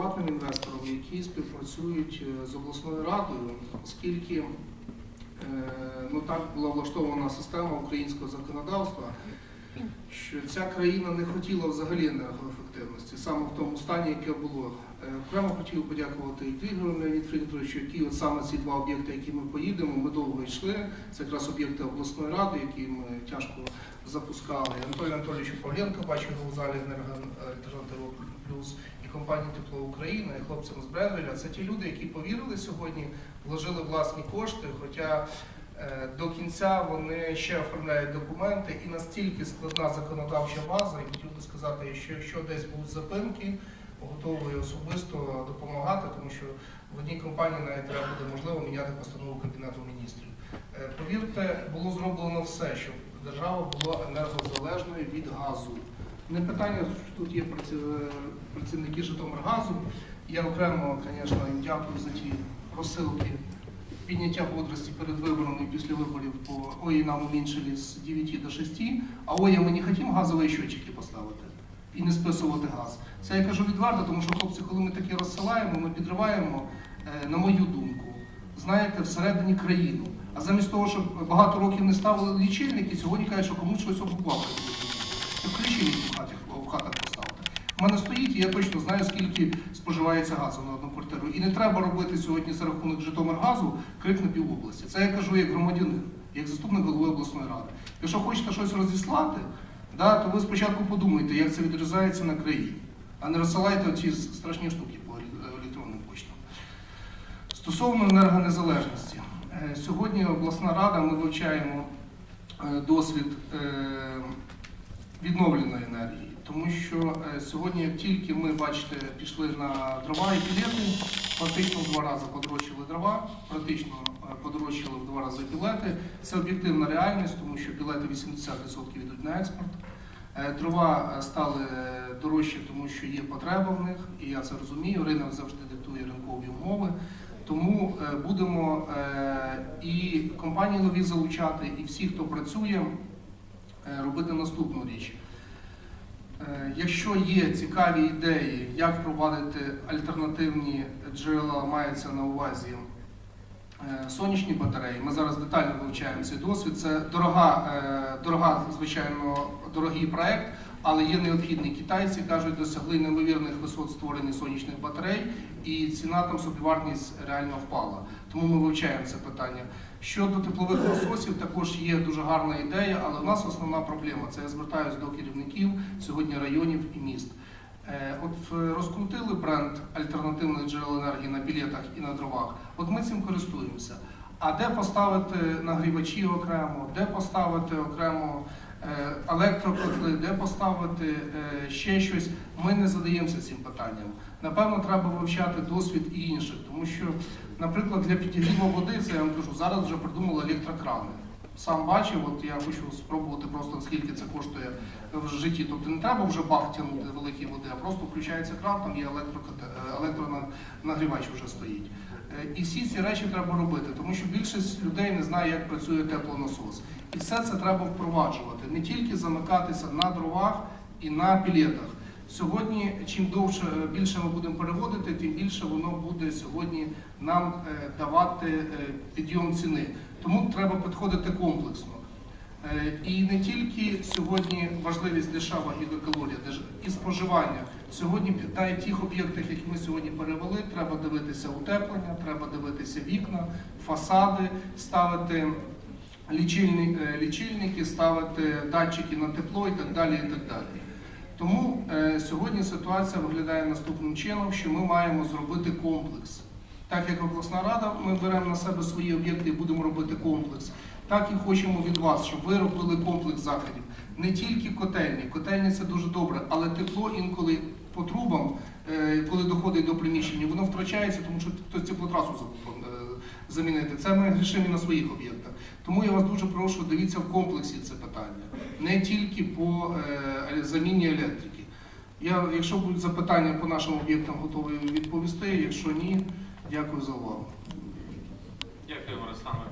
приватним інвесторам, які співпрацюють е, з обласною радою, оскільки е, ну, так була влаштована система українського законодавства, що ця країна не хотіла взагалі енергоефективності, саме в тому стані, яке було. Е, Окремо хотів подякувати і Крігеру Леонід Фрідровичу, які от саме ці два об'єкти, які ми поїдемо, ми довго йшли. Це якраз об'єкти обласної ради, які ми тяжко запускали. Анатолію Анатолійовичу Павленко бачив у залі «Енергоальтернатива плюс і компанії Тепло Україна, і хлопцям з Бределя. Це ті люди, які повірили сьогодні, вложили власні кошти, хоча до кінця вони ще оформляють документи і настільки складна законодавча база, і хотів би сказати, що якщо десь будуть запинки, готовий особисто допомагати, тому що в одній компанії навіть треба буде можливо міняти постанову Кабінету міністрів. Е, Повірте, було зроблено все, щоб держава була енергозалежною від газу. Не питання, що тут є праці- працівники Житомиргазу. Я окремо, звісно, дякую за ті розсилки підняття бодрості перед виборами і після виборів по ой, нам уменьшили з 9 до 6, а ой, ми не хотімо газові щотчики поставити і не списувати газ. Це я кажу відверто, тому що хлопці, коли ми такі розсилаємо, ми підриваємо, е, на мою думку, знаєте, всередині країну. А замість того, щоб багато років не ставили лічильники, сьогодні кажуть, що комусь щось обклали. Включені в хатах. У мене стоїть, і я точно знаю, скільки споживається газу на одну квартиру. І не треба робити сьогодні за рахунок Житомиргазу крик на півобласті. Це я кажу як громадянин, як заступник голови обласної ради. Якщо хочете щось розіслати, да, то ви спочатку подумайте, як це відрізається на країні, а не розсилайте ці страшні штуки по електронним почтам. Стосовно енергонезалежності, Е, сьогодні обласна рада ми вивчаємо е, досвід е, відновленої енергії, тому що е, сьогодні, як тільки ми, бачите, пішли на дрова і пілети, практично в два рази подорожчали дрова, практично е, подорожчали в два рази пілети. Це об'єктивна реальність, тому що пілети 80% йдуть на експорт. Е, Дрова стали дорожчі, тому що є потреба в них, і я це розумію. Ринок завжди диктує ринкові умови. Тому будемо і компанії нові залучати, і всі, хто працює, робити наступну річ. Е, Якщо є цікаві ідеї, як впровадити альтернативні джерела, мається на увазі е, сонячні батареї. Ми зараз детально вивчаємо цей досвід. Це дорога, е, дорога, звичайно, дорогий проект, але є необхідний. Китайці кажуть, досягли неймовірних висот створення сонячних батарей, і ціна там собівартість реально впала. Тому ми вивчаємо це питання. Щодо теплових насосів, також є дуже гарна ідея, але в нас основна проблема це я звертаюся до керівників сьогодні районів і міст. Е, От е, розкрутили бренд альтернативних джерел енергії на білетах і на дровах. От ми цим користуємося. А де поставити нагрівачі окремо, де поставити окремо електрокотли, де поставити е, ще щось, ми не задаємося цим питанням. Напевно, треба вивчати досвід і інших, тому що, наприклад, для підігріву води, це я вам кажу, зараз вже придумали електрокрани. Сам бачив, от я хочу спробувати просто скільки це коштує в житті. Тобто не треба вже бах тягнути великі води, а просто включається кран, там є електронагрівач вже стоїть. Е, І всі ці речі треба робити, тому що більшість людей не знає, як працює теплонасос. І все це треба впроваджувати, не тільки замикатися на дровах і на пілетах. Сьогодні, чим довше більше ми будемо переводити, тим більше воно буде сьогодні нам е, давати е, підйом ціни. Тому треба підходити комплексно. Е, І не тільки сьогодні важливість дешева гігакалорія, і споживання. Сьогодні на тих об'єктах, які ми сьогодні перевели, треба дивитися утеплення, треба дивитися вікна, фасади, ставити лічильники, ставити датчики на тепло і так далі. І так далі. Тому е, сьогодні ситуація виглядає наступним чином, що ми маємо зробити комплекс. Так як обласна рада, ми беремо на себе свої об'єкти і будемо робити комплекс. Так і хочемо від вас, щоб ви робили комплекс заходів. Не тільки котельні. Котельні це дуже добре, але тепло інколи по трубам, е, коли доходить до приміщення, воно втрачається, тому що хтось теплотрасу е, замінити. Це ми грішимо і на своїх об'єктах. Тому я вас дуже прошу, дивіться в комплексі це питання, не тільки по е, заміні електрики. Я, Якщо будуть запитання по нашим об'єктам, готовий відповісти. Якщо ні, дякую за увагу. Дякую, Борислав.